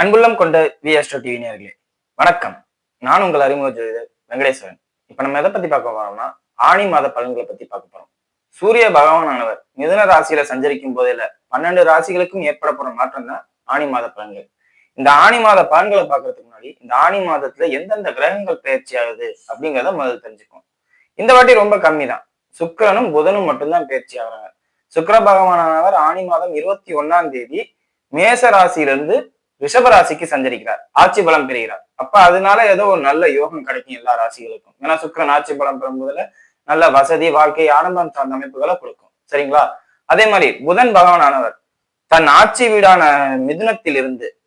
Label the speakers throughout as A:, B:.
A: அன்புள்ளம் கொண்ட we TV நேர்களே வணக்கம். நான் உங்கள் அறிமுக ஜோதிடர் வெங்கடேஸ்வரன். இப்ப நம்ம எதை பத்தி பார்க்க போறோம்னா ஆணி மாத பலன்களை பத்தி பார்க்க போறோம். சூரிய பகவானானவர் மிதுன ராசியில சஞ்சரிக்கும் போதில பன்னெண்டு ராசிகளுக்கும் ஏற்பட போற மாற்றம் தான் ஆணி மாத பலன்கள். இந்த ஆணி மாத பலன்களை பாக்குறதுக்கு முன்னாடி இந்த ஆணி மாதத்துல எந்தெந்த கிரகங்கள் பயிற்சி ஆகுது அப்படிங்கிறத முதல்ல தெரிஞ்சுக்கும் இந்த வாட்டி ரொம்ப கம்மி தான் சுக்கிரனும் புதனும் மட்டும்தான் பயிற்சி ஆகுறாங்க. சுக்கர பகவானானவர் ஆணி மாதம் இருபத்தி ஒன்னாம் தேதி மேச ராசியிலிருந்து ரிஷபராசிக்கு சஞ்சரிக்கிறார். ஆட்சி பலம் பெறுகிறார். அப்ப அதனால ஏதோ ஒரு நல்ல யோகம் கிடைக்கும் எல்லா ராசிகளுக்கும். ஏன்னா சுக்கிரன் ஆட்சி பலம் பெறும்போதுல நல்ல வசதி வாழ்க்கை ஆடம்பரம் சார்ந்த அமைப்புகளை கொடுக்கும். சரிங்களா? அதே மாதிரி புதன் பகவானானவர் தன் ஆட்சி வீடான மிதுனத்தில் இருந்து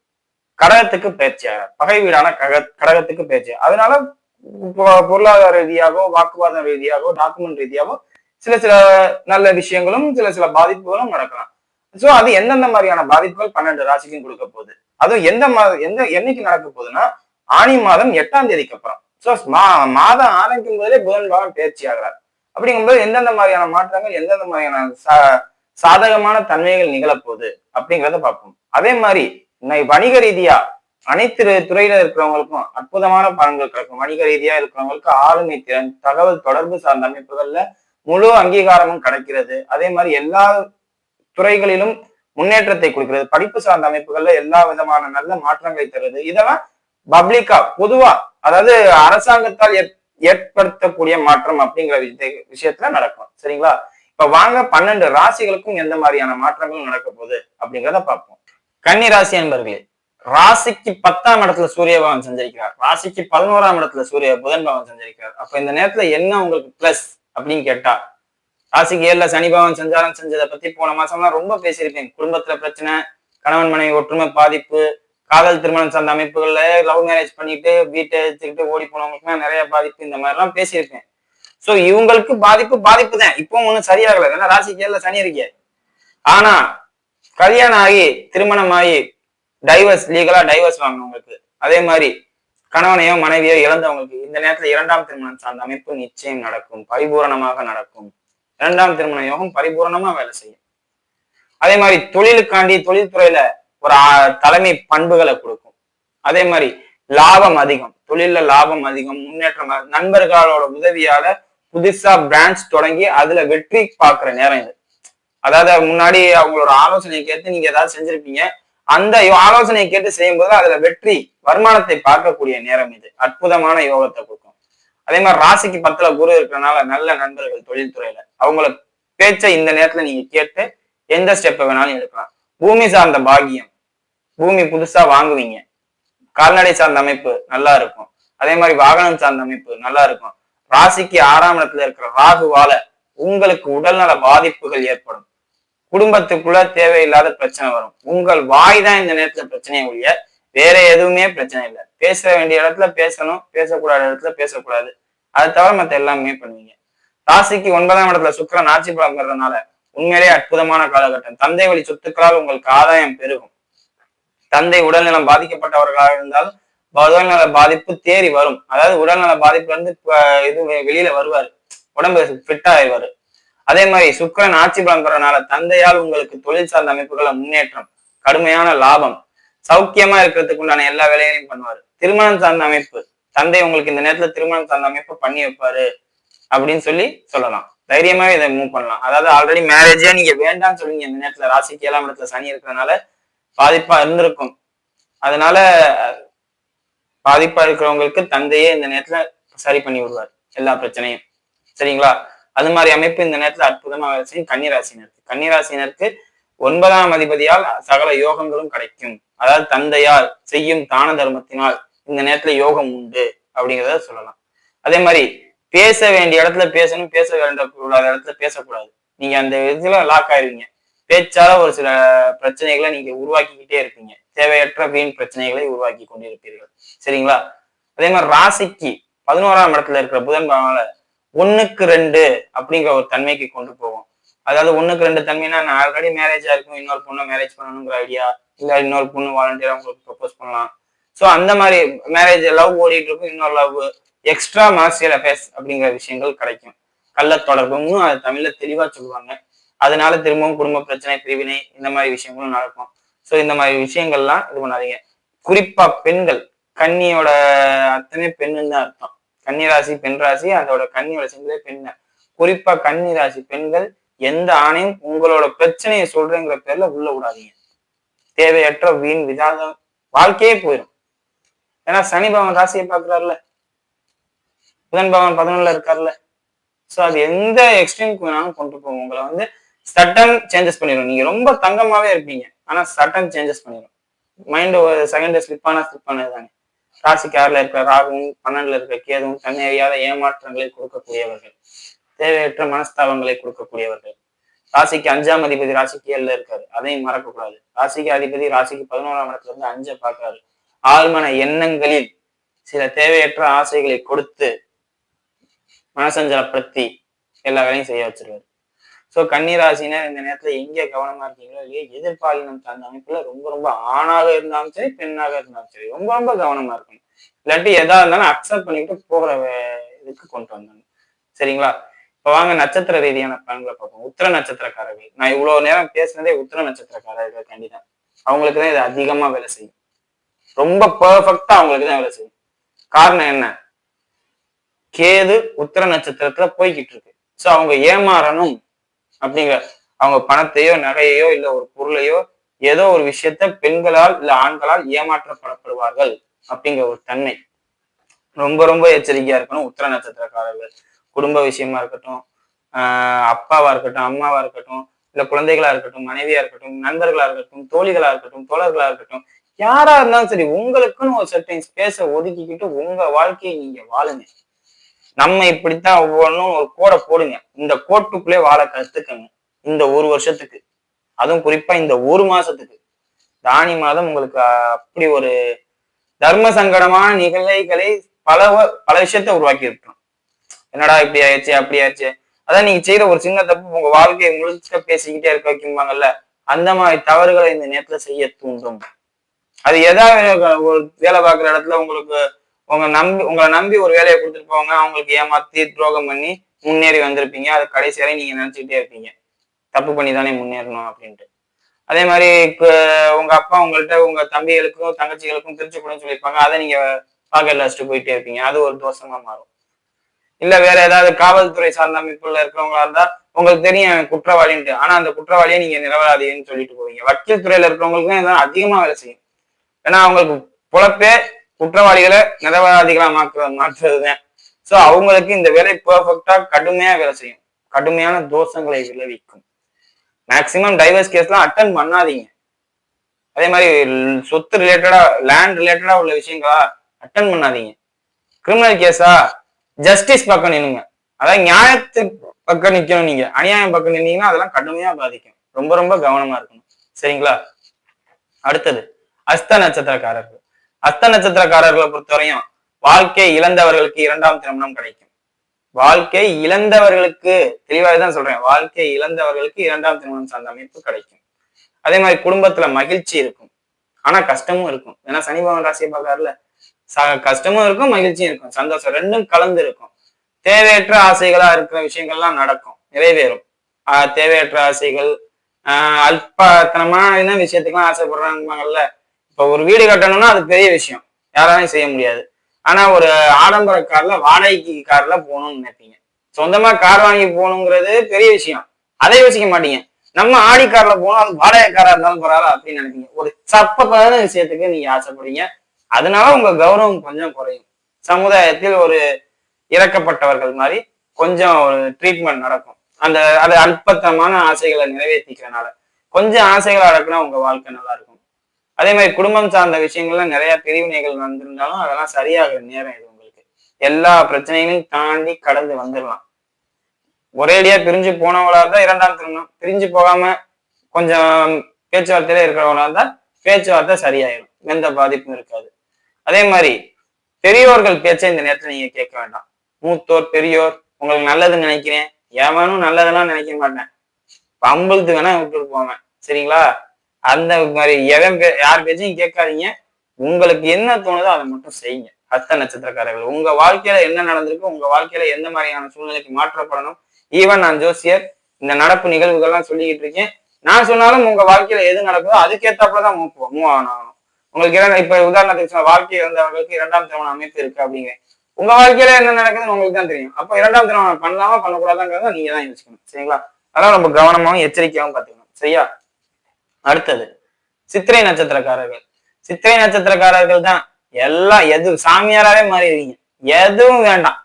A: கடகத்துக்கு பயிற்சியாகிறார் பகை வீடான கக கடகத்துக்கு பயிற்சி அதனால பொ- பொருளாதார ரீதியாகவோ வாக்குவாதம் ரீதியாகவோ டாக்குமெண்ட் ரீதியாகவோ சில சில நல்ல விஷயங்களும் சில சில பாதிப்புகளும் நடக்கலாம். சோ அது எந்தெந்த மாதிரியான பாதிப்புகள் பன்னெண்டு ராசிக்கும் கொடுக்க போகுது? அதுவும் எந்த மாதம் எந்த என்னைக்கு நடக்க போகுதுன்னா ஆணி மாதம் எட்டாம் தேதிக்கு அப்புறம். சோ மாதம் ஆரம்பிக்கும் போதே புதன் பகவான் பயிற்சி ஆகிறார். அப்படிங்கும்போது எந்தெந்த மாதிரியான மாற்றங்கள் எந்தெந்த மாதிரியான சா- சாதகமான தன்மைகள் நிகழப்போகுது அப்படிங்கிறத பார்ப்போம். அதே மாதிரி இன்னைக்கு வணிக ரீதியா அனைத்து துறையில இருக்கிறவங்களுக்கும் அற்புதமான பலன்கள் கிடைக்கும். வணிக ரீதியா இருக்கிறவங்களுக்கு ஆளுமை திறன் தகவல் தொடர்பு சார்ந்த அமைப்புகள்ல முழு அங்கீகாரமும் கிடைக்கிறது. அதே மாதிரி எல்லா துறைகளிலும் முன்னேற்றத்தை கொடுக்கிறது. படிப்பு சார்ந்த அமைப்புகள்ல எல்லா விதமான நல்ல மாற்றங்களை தருது. இதெல்லாம் பப்ளிக்கா பொதுவா அதாவது அரசாங்கத்தால் ஏற்- ஏற்படுத்தக்கூடிய மாற்றம் அப்படிங்கிற விஷய- விஷயத்துல நடக்கும். சரிங்களா? இப்ப வாங்க பன்னெண்டு ராசிகளுக்கும் எந்த மாதிரியான மாற்றங்களும் நடக்க போகுது அப்படிங்கிறத பார்ப்போம். கன்னி ராசி என்பர்களே ராசிக்கு பத்தாம் இடத்துல சூரிய பவன் சஞ்சரிக்கிறார். ராசிக்கு பதினோராம் இடத்துல சூரிய புதன் பவன் சஞ்சரிக்கிறார். அப்ப இந்த நேரத்துல என்ன உங்களுக்கு பிளஸ் அப்படின்னு கேட்டா ராசிக்கு ஏழுல சனி பகவான் சஞ்சாரம் செஞ்சதை பத்தி போன மாசம்லாம் ரொம்ப பேசியிருப்பேன். குடும்பத்துல பிரச்சனை கணவன் மனைவி ஒற்றுமை பாதிப்பு காதல் திருமணம் சார்ந்த அமைப்புகள்ல லவ் மேரேஜ் பண்ணிட்டு வீட்டை எடுத்துக்கிட்டு ஓடி போனவங்களுக்குலாம் நிறைய பாதிப்பு இந்த மாதிரி எல்லாம் பேசியிருப்பேன். சோ இவங்களுக்கு பாதிப்பு பாதிப்பு தான் இப்போ ஒண்ணும் சரியாகல. ஏன்னா ராசிக்கு ஏழுல சனி இருக்கே. ஆனா கல்யாணம் ஆகி திருமணம் ஆகி டைவர்ஸ் லீகலா டைவர்ஸ் வாங்கினவங்களுக்கு அதே மாதிரி கணவனையோ மனைவியோ இழந்தவங்களுக்கு இந்த நேரத்துல இரண்டாம் திருமணம் சார்ந்த அமைப்பு நிச்சயம் நடக்கும். பரிபூரணமாக நடக்கும். இரண்டாம் திருமண யோகம் பரிபூரணமா வேலை செய்யும். அதே மாதிரி தொழிலுக்காண்டி தொழில்துறையில ஒரு தலைமை பண்புகளை கொடுக்கும். அதே மாதிரி லாபம் அதிகம். தொழில லாபம் அதிகம் முன்னேற்றம் நண்பர்களோட உதவியால புதுசா பிரான்ச் தொடங்கி அதுல வெற்றி பாக்குற நேரம் இது. அதாவது முன்னாடி அவங்களோட ஆலோசனை கேட்டு நீங்க ஏதாவது செஞ்சிருப்பீங்க. அந்த ஆலோசனையை கேட்டு செய்யும்போது அதுல வெற்றி வருமானத்தை பார்க்கக்கூடிய நேரம் இது. அற்புதமான யோகத்தை கொடுக்கும். அதே மாதிரி ராசிக்கு பத்துல குரு இருக்கிறனால நல்ல நண்பர்கள் தொழில்துறையில. அவங்கள பேச்சை இந்த நேரத்துல நீங்க கேட்டு எந்த ஸ்டெப்பை வேணாலும் எடுக்கலாம். பூமி சார்ந்த பாகியம் பூமி புதுசா வாங்குவீங்க. கால்நடை சார்ந்த அமைப்பு நல்லா இருக்கும். அதே மாதிரி வாகனம் சார்ந்த அமைப்பு நல்லா இருக்கும். ராசிக்கு ஆறாம் இடத்துல இருக்கிற ராகுவால உங்களுக்கு உடல்நல பாதிப்புகள் ஏற்படும். குடும்பத்துக்குள்ள தேவையில்லாத பிரச்சனை வரும். உங்கள் வாய் தான் இந்த நேரத்துல பிரச்சனையை ஒழிய வேற எதுவுமே பிரச்சனை இல்லை. பேச வேண்டிய இடத்துல பேசணும் பேசக்கூடாத இடத்துல பேசக்கூடாது. அதை தவிர மத்த எல்லாமே பண்ணுவீங்க. ராசிக்கு ஒன்பதாம் இடத்துல சுக்கிரன் ஆட்சி பலம் பெறதுனால உண்மையிலேயே அற்புதமான காலகட்டம். தந்தை வழி சொத்துக்களால் உங்களுக்கு ஆதாயம் பெருகும். தந்தை உடல்நலம் பாதிக்கப்பட்டவர்களாக இருந்தால் உடல்நல பாதிப்பு தேறி வரும். அதாவது உடல்நல பாதிப்புல இருந்து இது வெளியில வருவாரு. உடம்பு ஃபிட் ஆயிடுவாரு. அதே மாதிரி சுக்கரன் ஆட்சி பலம் பெறனால தந்தையால் உங்களுக்கு தொழில் சார்ந்த அமைப்புகள முன்னேற்றம் கடுமையான லாபம் சௌக்கியமா இருக்கிறதுக்கு உண்டான எல்லா வேலைகளையும் பண்ணுவாரு. திருமணம் சார்ந்த அமைப்பு. தந்தை உங்களுக்கு இந்த நேரத்துல திருமணம் சார்ந்த அமைப்பு பண்ணி வைப்பாரு அப்படின்னு சொல்லி சொல்லலாம். தைரியமாவே இதை மூவ் பண்ணலாம். அதாவது ஆல்ரெடி மேரேஜே நீங்க வேண்டாம்னு சொல்லுங்க இந்த நேரத்துல ராசிக்கு ஏழாம் இடத்துல சனி இருக்கிறதுனால பாதிப்பா இருந்திருக்கும். அதனால பாதிப்பா இருக்கிறவங்களுக்கு தந்தையே இந்த நேரத்துல சரி பண்ணி விடுவார். எல்லா பிரச்சனையும். சரிங்களா? அது மாதிரி அமைப்பு இந்த நேரத்துல அற்புதமா வேலை செய்யும் கன்னிராசினருக்கு கன்னிராசினருக்கு ஒன்பதாம் அதிபதியால் சகல யோகங்களும் கிடைக்கும். அதாவது தந்தையால் செய்யும் தான தர்மத்தினால் இந்த நேரத்துல யோகம் உண்டு அப்படிங்கிறத சொல்லலாம். அதே மாதிரி பேச வேண்டிய இடத்துல பேசணும் பேச வேண்டக்கூடாத இடத்துல பேசக்கூடாது. நீங்க அந்த இதுல லாக் ஆயிருவீங்க. பேச்சால ஒரு சில பிரச்சனைகளை நீங்க உருவாக்கிக்கிட்டே இருப்பீங்க. தேவையற்ற வீண் பிரச்சனைகளை உருவாக்கி கொண்டிருப்பீர்கள். சரிங்களா? அதே மாதிரி ராசிக்கு பதினோராம் இடத்துல இருக்கிற புதன் பகவானால ஒண்ணுக்கு ரெண்டு அப்படிங்கிற ஒரு தன்மைக்கு கொண்டு போகும் அதாவது ஒண்ணுக்கு ரெண்டு தன்மைனா நான் ஆல்ரெடி மேரேஜ் இருக்கும் இன்னொரு பொண்ணை மேரேஜ் பண்ணணுங்கிற ஐடியா இல்ல இன்னொரு பொண்ணு வாலண்டியரா உங்களுக்கு ப்ரப்போஸ் பண்ணலாம். ஸோ அந்த மாதிரி மேரேஜ் லவ் ஓடிட்டு இருக்கும் இன்னொரு லவ் எக்ஸ்ட்ரா மார்ஷியல் அஃபேர்ஸ் அப்படிங்கிற விஷயங்கள் கிடைக்கும். கள்ள தொடர்பும் அது தமிழ்ல தெளிவா சொல்லுவாங்க. அதனால திரும்பவும் குடும்ப பிரச்சனை பிரிவினை இந்த மாதிரி விஷயங்களும் நடக்கும். ஸோ இந்த மாதிரி விஷயங்கள்லாம் இது பண்ணாதீங்க. குறிப்பா பெண்கள் கன்னியோட அத்தனை பெண்ணுன்னு தான் அர்த்தம். கன்னிராசி பெண் ராசி அதோட கன்னியோட சிங்களே பெண் குறிப்பா கன்னிராசி பெண்கள் எந்த ஆணையும் உங்களோட பிரச்சனையை சொல்றேங்கிற பேர்ல உள்ள விடாதீங்க. தேவையற்ற வீண் விதாதம் வாழ்க்கையே போயிடும் ஏன்னா சனி பவன் ராசியை பாக்குறாருல புதன் பவன் பதினொன்னுல இருக்காருல்ல சோ அது எந்த எக்ஸ்ட்ரீம்க்கு வேணாலும் கொண்டு போகும் உங்களை வந்து சட்டன் சேஞ்சஸ் பண்ணிடும் நீங்க ரொம்ப தங்கமாவே இருப்பீங்க. ஆனா சட்டன் சேஞ்சஸ் பண்ணிடும் மைண்ட் ஒரு செகண்ட் ஸ்லிப்பான ஸ்லிப்பானது ஸ்லிப் தானே. ராசிக்கு ஆறுல இருக்கிற ராகுவும் பன்னெண்டுல இருக்கிற கேதுவும் தன்னை அறியாத ஏமாற்றங்களை கொடுக்கக்கூடியவர்கள். தேவையற்ற மனஸ்தாபங்களை கொடுக்கக்கூடியவர்கள். ராசிக்கு அஞ்சாம் அதிபதி ராசிக்கு ஏழுல இருக்காரு. அதையும் மறக்கக்கூடாது. ராசிக்கு அதிபதி ராசிக்கு பதினோராம் இடத்துல இருந்து அஞ்சை பார்க்கிறாரு. ஆழ்மன எண்ணங்களில் சில தேவையற்ற ஆசைகளை கொடுத்து மனசஞ்சலப்படுத்தி எல்லா வேலையும் செய்ய வச்சிருவாரு. சோ கன்னிராசினர் இந்த நேரத்துல எங்கே கவனமா இருக்கீங்களோ இல்லையோ எதிர்பாலினம் சார்ந்த அமைப்புல ரொம்ப ரொம்ப ஆணாக இருந்தாலும் சரி பெண்ணாக இருந்தாலும் சரி ரொம்ப ரொம்ப கவனமா இருக்கணும். இல்லாட்டி எதா இருந்தாலும் அக்செப்ட் பண்ணிட்டு போகிற இதுக்கு கொண்டு வந்தாங்க சரிங்களா? இப்ப வாங்க நட்சத்திர ரீதியான பலன்களை பார்ப்போம். உத்திர நட்சத்திரக்காரர்கள். நான் இவ்வளவு நேரம் பேசுனதே உத்திர நட்சத்திரக்காரர்கள் கண்டிதான் அவங்களுக்கு தான் இது அதிகமா வேலை செய்யும். ரொம்ப பெர்ஃபெக்டா அவங்களுக்கு தான் வேலை செய்யும். காரணம் என்ன? கேது உத்திர நட்சத்திரத்துல போய்கிட்டு இருக்கு. சோ அவங்க ஏமாறணும் அப்படிங்கிற அவங்க பணத்தையோ நகையையோ இல்ல ஒரு பொருளையோ ஏதோ ஒரு விஷயத்த பெண்களால் இல்ல ஆண்களால் ஏமாற்றப்படப்படுவார்கள் அப்படிங்கிற ஒரு தன்மை. ரொம்ப ரொம்ப எச்சரிக்கையா இருக்கணும் உத்திர நட்சத்திரக்காரர்கள். குடும்ப விஷயமா இருக்கட்டும் ஆஹ் அப்பாவா இருக்கட்டும் அம்மாவா இருக்கட்டும் இல்ல குழந்தைகளா இருக்கட்டும் மனைவியா இருக்கட்டும் நண்பர்களா இருக்கட்டும் தோழிகளா இருக்கட்டும் தோழர்களா இருக்கட்டும் யாரா இருந்தாலும் சரி உங்களுக்குன்னு ஒரு சர்டைன் ஸ்பேஸை ஒதுக்கிக்கிட்டு உங்க வாழ்க்கையை நீங்க வாழுங்க. நம்ம இப்படித்தான் ஒவ்வொன்றும் ஒரு கோடை போடுங்க. இந்த கோட்டுக்குள்ளே வாழ கத்துக்கங்க. இந்த ஒரு வருஷத்துக்கு. அதுவும் குறிப்பா இந்த ஒரு மாசத்துக்கு. தானி மாதம் உங்களுக்கு அப்படி ஒரு தர்ம சங்கடமான நிகழ்வுகளை பல வ- பல விஷயத்த உருவாக்கி இருக்கணும் என்னடா இப்படி ஆயிடுச்சு அப்படி ஆயிடுச்சு. அதான் நீங்க செய்யற ஒரு சின்ன தப்பு உங்க வாழ்க்கையை முழுக்க பேசிக்கிட்டே இருக்க வைக்கும்பாங்கல்ல அந்த மாதிரி தவறுகளை இந்த நேரத்துல செய்ய தூண்டும். அது எதாவது ஒரு வேலை பார்க்குற இடத்துல உங்களுக்கு உங்க நம்பி உங்களை நம்பி ஒரு வேலையை கொடுத்துட்டு போவாங்க அவங்களுக்கு ஏமாத்தி துரோகம் பண்ணி முன்னேறி வந்திருப்பீங்க. அது கடைசி வரை நீங்க நினைச்சுக்கிட்டே இருப்பீங்க. தப்பு பண்ணி தானே முன்னேறணும் அப்படின்ட்டு. அதே மாதிரி இப்ப உங்க அப்பா உங்கள்ட்ட உங்க தம்பிகளுக்கும் தங்கச்சிகளுக்கும் பிரிச்சு கொடுன்னு சொல்லியிருப்பாங்க. அதை நீங்க பாக்கெட்ல வச்சுட்டு போயிட்டே இருப்பீங்க. அது ஒரு தோஷமா மாறும். இல்ல வேற ஏதாவது காவல்துறை சார்ந்த அமைப்புல இருக்கிறவங்களா இருந்தா உங்களுக்கு தெரியும் குற்றவாளின்ட்டு. ஆனா அந்த குற்றவாளியை நீங்க நிரவராதீங்கன்னு சொல்லிட்டு போவீங்க. வக்கீல் துறையில இருக்கிறவங்களுக்கு தான் அதிகமா வேலை செய்யும். ஏன்னா அவங்களுக்கு பொழப்பே குற்றவாளிகளை நிரபராதிகளா மாற்ற மாற்றுறதுதான். சோ அவங்களுக்கு இந்த வேலை பெர்ஃபெக்டா கடுமையா வேலை செய்யும். கடுமையான தோஷங்களை விளைவிக்கும். மேக்சிமம் டைவர்ஸ் கேஸ்லாம் அட்டன் பண்ணாதீங்க. அதே மாதிரி சொத்து ரிலேட்டடா லேண்ட் ரிலேட்டடா உள்ள விஷயங்களா அட்டன் பண்ணாதீங்க. கிரிமினல் கேஸா ஜஸ்டிஸ் பக்கம் நின்னுங்க அதாவது நியாயத்துக்கு பக்கம் நிக்கணும் நீங்க. அநியாயம் பக்கம் நின்னீங்கன்னா அதெல்லாம் கடுமையா பாதிக்கும். ரொம்ப ரொம்ப கவனமா இருக்கணும். சரிங்களா? அடுத்தது அஸ்த நட்சத்திரக்காரர்கள். அஸ்த நட்சத்திரக்காரர்களை பொறுத்தவரையும் வாழ்க்கை இழந்தவர்களுக்கு இரண்டாம் திருமணம் கிடைக்கும். வாழ்க்கை இழந்தவர்களுக்கு தெளிவாக தான் சொல்றேன். வாழ்க்கை இழந்தவர்களுக்கு இரண்டாம் திருமணம் சார்ந்த அமைப்பு கிடைக்கும். அதே மாதிரி குடும்பத்துல மகிழ்ச்சி இருக்கும். ஆனா கஷ்டமும் இருக்கும். ஏன்னா சனி பகவான் ராசியை பார்க்கறாருல கஷ்டமும் இருக்கும் மகிழ்ச்சியும் இருக்கும் சந்தோஷம் ரெண்டும் கலந்து இருக்கும். தேவையற்ற ஆசைகளா இருக்கிற விஷயங்கள்லாம் நடக்கும் நிறைவேறும். ஆஹ் தேவையற்ற ஆசைகள் ஆஹ் அல்பத்தனமான என்ன விஷயத்துக்கெல்லாம் ஆசைப்படுறாங்கல்ல இப்ப ஒரு வீடு கட்டணும்னா அது பெரிய விஷயம் யாராலையும் செய்ய முடியாது. ஆனா ஒரு ஆடம்பர கார்ல வாடகைக்கு கார்ல போகணும்னு நினைப்பீங்க. சொந்தமா கார் வாங்கி போகணுங்கிறது பெரிய விஷயம். அதை யோசிக்க மாட்டீங்க. நம்ம ஆடி கார்ல போனோம் அது வாடகை காரா இருந்தாலும் பரவாயில்ல அப்படின்னு நினைப்பீங்க. ஒரு சப்பப்பான விஷயத்துக்கு நீங்க ஆசைப்படுறீங்க அதனால உங்க கௌரவம் கொஞ்சம் குறையும். சமுதாயத்தில் ஒரு இறக்கப்பட்டவர்கள் மாதிரி கொஞ்சம் ஒரு ட்ரீட்மெண்ட் நடக்கும். அந்த அது அற்பத்தமான ஆசைகளை நிறைவேற்றிக்கிறனால. கொஞ்சம் ஆசைகள் அடக்குனா உங்க வாழ்க்கை நல்லா இருக்கும். அதே மாதிரி குடும்பம் சார்ந்த விஷயங்கள்ல நிறைய பிரிவினைகள் வந்திருந்தாலும் அதெல்லாம் சரியாகிற நேரம் இது உங்களுக்கு. எல்லா பிரச்சனைகளையும் தாண்டி கடந்து வந்துடலாம். ஒரேடியா பிரிஞ்சு போனவங்களா இருந்தா இரண்டாம் திருமணம். பிரிஞ்சு போகாம கொஞ்சம் பேச்சுவார்த்தையில இருக்கிறவங்களா இருந்தா பேச்சுவார்த்தை சரியாயிடும் எந்த பாதிப்பும் இருக்காது. அதே மாதிரி பெரியோர்கள் பேச்சை இந்த நேரத்துல நீங்க கேட்க வேண்டாம். மூத்தோர் பெரியோர் உங்களுக்கு நல்லதுன்னு நினைக்கிறேன். எவனும் நல்லதெல்லாம் நினைக்க மாட்டேன். பம்பளுத்து வேணா விட்டுட்டு போவேன் சரிங்களா? அந்த மாதிரி எவன் பே யார் பேச்சையும் கேட்காதீங்க. உங்களுக்கு என்ன தோணுதோ அதை மட்டும் செய்யுங்க. ஹஸ்த நட்சத்திரக்காரர்கள் உங்க வாழ்க்கையில என்ன நடந்திருக்கு உங்க வாழ்க்கையில எந்த மாதிரியான சூழ்நிலைக்கு மாற்றப்படணும்? ஈவன் நான் ஜோசியர் இந்த நடப்பு நிகழ்வுகள்லாம் சொல்லிக்கிட்டு இருக்கேன். நான் சொன்னாலும் உங்க வாழ்க்கையில எது நடக்குதோ அதுக்கேத்தாப்புலதான் மூவ் மூவ் ஆகணும். உங்களுக்கு இரண்டு இப்ப உதாரணத்துக்கு சொன்ன வாழ்க்கை இருந்தவங்களுக்கு இரண்டாம் திருமணம் அமைப்பு இருக்கு அப்படிங்க. உங்க வாழ்க்கையில என்ன நடக்குதுன்னு உங்களுக்கு தான் தெரியும். அப்போ இரண்டாம் திருமணம் பண்ணலாமா பண்ணக்கூடாதாங்கிறத நீங்க தான் யோசிக்கணும். சரிங்களா? அதெல்லாம் ரொம்ப கவனமாவும் எச்சரிக்கையாவும் பாத்துக்கணும் சரியா? அடுத்தது சித்திரை நட்சத்திரக்காரர்கள். சித்திரை நட்சத்திரக்காரர்கள் தான் எல்லாம் எது சாமியாராவே மாறிடுவீங்க. எதுவும் வேண்டாம்.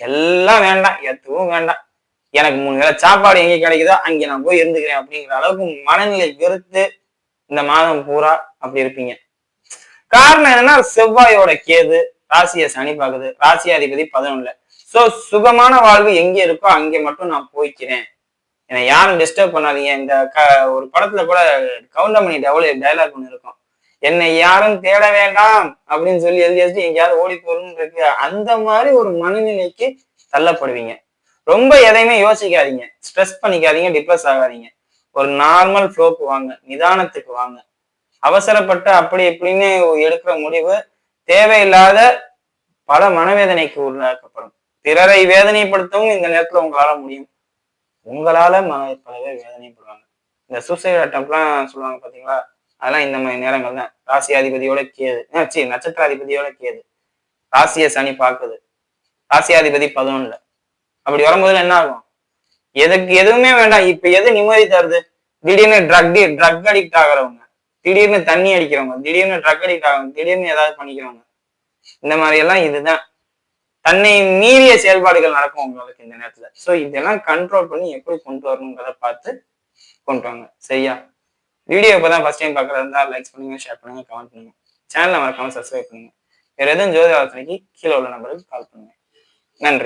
A: எல்லாம் வேண்டாம் எதுவும் வேண்டாம். எனக்கு மூணு வேளை சாப்பாடு எங்க கிடைக்குதோ அங்க நான் போய் இருந்துக்கிறேன் அப்படிங்கிற அளவுக்கு மனநிலை வெறுத்து இந்த மாதம் பூரா அப்படி இருப்பீங்க. காரணம் என்னன்னா செவ்வாயோட கேது ராசியை சனி பார்க்குது. ராசியாதிபதி பதினொன்னுல. சோ சுகமான வாழ்வு எங்க இருக்கோ அங்கே மட்டும் நான் போய்க்கிறேன். என்னை யாரும் டிஸ்டர்ப் பண்ணாதீங்க. இந்த க ஒரு படத்துல கூட கவுண்டமணி டவுல டைலாக் ஒன்று இருக்கும். என்னை யாரும் தேட வேண்டாம் அப்படின்னு சொல்லி எழுதி எழுதி எங்கேயாவது ஓடி போகணும்னு இருக்கு. அந்த மாதிரி ஒரு மனநிலைக்கு தள்ளப்படுவீங்க. ரொம்ப எதையுமே யோசிக்காதீங்க. ஸ்ட்ரெஸ் பண்ணிக்காதீங்க. டிப்ரெஸ் ஆகாதீங்க. ஒரு நார்மல் ஃப்ளோக்கு வாங்க நிதானத்துக்கு வாங்க. அவசரப்பட்டு அப்படி இப்படின்னு எடுக்கிற முடிவு தேவையில்லாத பல மனவேதனைக்கு உள்ளாக்கப்படும். பிறரை வேதனைப்படுத்தவும் இந்த நேரத்துல உங்களால முடியும். உங்களால மன பல பேர் வேதனைப்படுவாங்க. இந்த சூசைட் அட்டம்லாம் சொல்லுவாங்க பாத்தீங்களா? அதெல்லாம் இந்த மாதிரி நேரங்கள் தான் ராசி அதிபதியோட கேது சி நட்சத்திராதிபதியோட கேது. ராசியை சனி பார்க்குது. ராசியாதிபதி பதினொன்னுல. அப்படி வரும்போது என்ன ஆகும்? எதுக்கு எதுவுமே வேண்டாம். இப்ப எது நிம்மதி தருது? திடீர்னு ட்ரக் ட்ரக் அடிக்ட் ஆகுறவங்க திடீர்னு தண்ணி அடிக்கிறவங்க திடீர்னு ட்ரக் அடிக்ட் ஆகுங்க திடீர்னு ஏதாவது பண்ணிக்கிறவங்க. இந்த மாதிரி எல்லாம் இதுதான். தன்னை மீறிய செயல்பாடுகள் நடக்கும் உங்களுக்கு இந்த நேரத்துல. சோ இதெல்லாம் கண்ட்ரோல் பண்ணி எப்படி கொண்டு வரணுங்கிறத பார்த்து கொண்டு வாங்க. சரியா? வீடியோ இப்பதான் ஃபர்ஸ்ட் டைம் பார்க்கறதா இருந்தா லைக் பண்ணுங்க ஷேர் பண்ணுங்க கமெண்ட் பண்ணுங்க. சேனலை மறக்காம சப்ஸ்கிரைப் பண்ணுங்க. வேற எதுவும் ஜோதி ஆலோசனைக்கு கீழே உள்ள நம்பருக்கு கால் பண்ணுங்க. நன்றி.